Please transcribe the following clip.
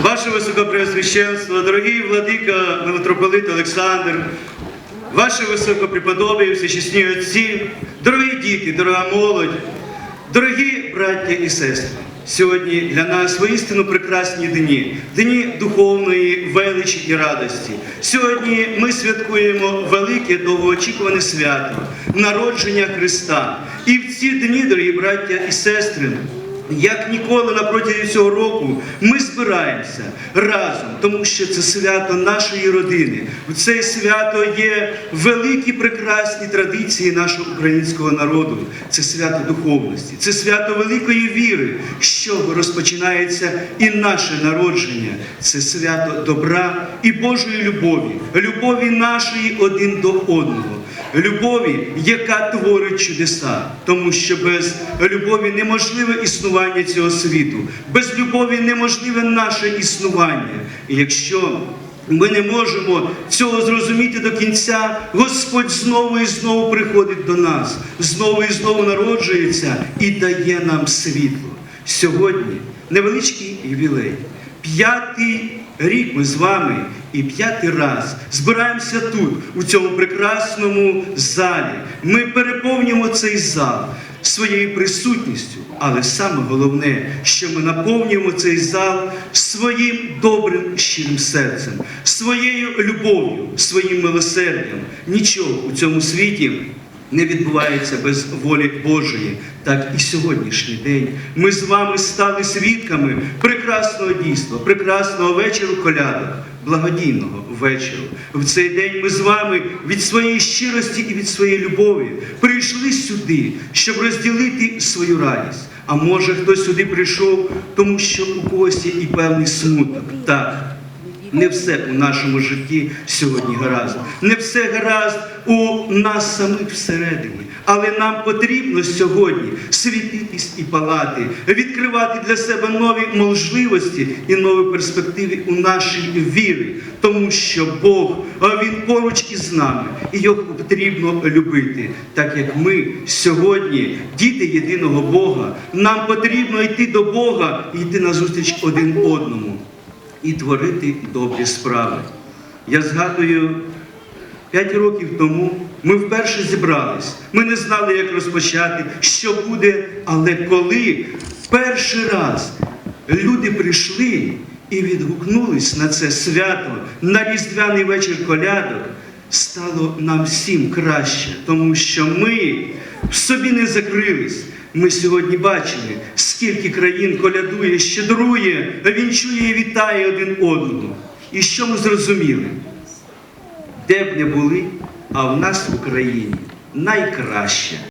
Ваше Високопреосвященство, дорогий владика митрополит Олександр, ваше високопреподобие, всечесні отці, дорогі діти, дорога молодь, дорогі браття і сестри. Сьогодні для нас воістину прекрасні дні, дні духовної величі і радості. Сьогодні ми святкуємо велике довгоочікуване свято народження Христа. І в ці дні, дорогі браття і сестри, як ніколи на протязі цього року ми збираємося разом, тому що це свято нашої родини. В це свято є великі прекрасні традиції нашого українського народу. Це свято духовності, це свято великої віри, що розпочинається і наше народження. Це свято добра і Божої любові, любові нашої один до одного. Любові, яка творить чудеса, тому що без любові неможливе існування цього світу, без любові неможливе наше існування. І якщо ми не можемо цього зрозуміти до кінця, Господь знову і знову приходить до нас, знову і знову народжується і дає нам світло. Сьогодні невеличкий ювілей. П'ятий рік ми з вами і п'ятий раз збираємося тут, у цьому прекрасному залі. Ми переповнюємо цей зал своєю присутністю, але саме головне, що ми наповнюємо цей зал своїм добрим щирим серцем, своєю любов'ю, своїм милосердям. Нічого у цьому світі не відбувається без волі Божої. Так і сьогоднішній день ми з вами стали свідками прекрасного дійства, прекрасного вечору колядок, благодійного вечору. В цей день ми з вами від своєї щирості і від своєї любові прийшли сюди, щоб розділити свою радість. А може хтось сюди прийшов, тому що у когось є і певний смуток. Так. Не все у нашому житті сьогодні гаразд. Не все гаразд у нас самих всередині. Але нам потрібно сьогодні світитись і палати, відкривати для себе нові можливості і нові перспективи у нашій вірі, тому що Бог Він поруч із нами, і його потрібно любити. Так як ми сьогодні, діти єдиного Бога, нам потрібно йти до Бога і йти назустріч один одному і творити добрі справи. Я згадую, п'ять років тому ми вперше зібрались. Ми не знали, як розпочати, що буде, але коли перший раз люди прийшли і відгукнулись на це свято, на різдвяний вечір колядок, стало нам всім краще, тому що ми в собі не закрились. Ми сьогодні бачили, скільки країн колядує, щедрує, вінчує і вітає один одного. І що ми зрозуміли? Де б не були, а в нас в Україні найкраще.